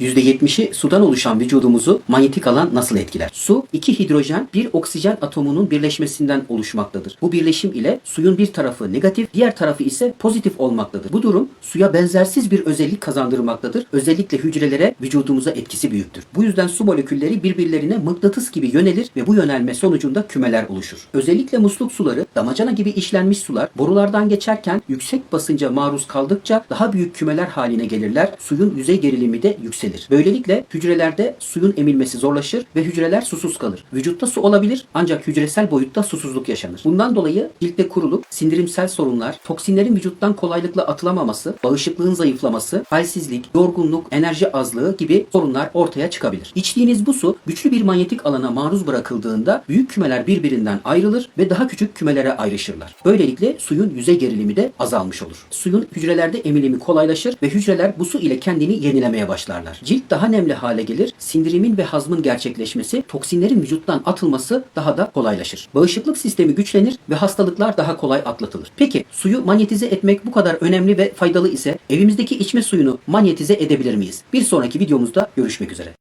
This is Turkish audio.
%70'i sudan oluşan vücudumuzu manyetik alan nasıl etkiler? Su, iki hidrojen, bir oksijen atomunun birleşmesinden oluşmaktadır. Bu birleşim ile suyun bir tarafı negatif, diğer tarafı ise pozitif olmaktadır. Bu durum suya benzersiz bir özellik kazandırmaktadır. Özellikle hücrelere vücudumuza etkisi büyüktür. Bu yüzden su molekülleri birbirlerine mıknatıs gibi yönelir ve bu yönelme sonucunda kümeler oluşur. Özellikle musluk suları, damacana gibi işlenmiş sular borulardan geçerken yüksek basınca maruz kaldıkça daha büyük kümeler haline gelirler. Suyun yüzey gerilimi de yükselir. Böylelikle hücrelerde suyun emilmesi zorlaşır ve hücreler susuz kalır. Vücutta su olabilir ancak hücresel boyutta susuzluk yaşanır. Bundan dolayı ciltte kuruluk, sindirimsel sorunlar, toksinlerin vücuttan kolaylıkla atılamaması, bağışıklığın zayıflaması, halsizlik, yorgunluk, enerji azlığı gibi sorunlar ortaya çıkabilir. İçtiğiniz bu su güçlü bir manyetik alana maruz bırakıldığında büyük kümeler birbirinden ayrılır ve daha küçük kümelere ayrışırlar. Böylelikle suyun yüzey gerilimi de azalmış olur. Suyun hücrelerde emilimi kolaylaşır ve hücreler bu su ile kendini yenilemeye başlarlar. Cilt daha nemli hale gelir, sindirimin ve hazmın gerçekleşmesi, toksinlerin vücuttan atılması daha da kolaylaşır. Bağışıklık sistemi güçlenir ve hastalıklar daha kolay atlatılır. Peki suyu manyetize etmek bu kadar önemli ve faydalı ise evimizdeki içme suyunu manyetize edebilir miyiz? Bir sonraki videomuzda görüşmek üzere.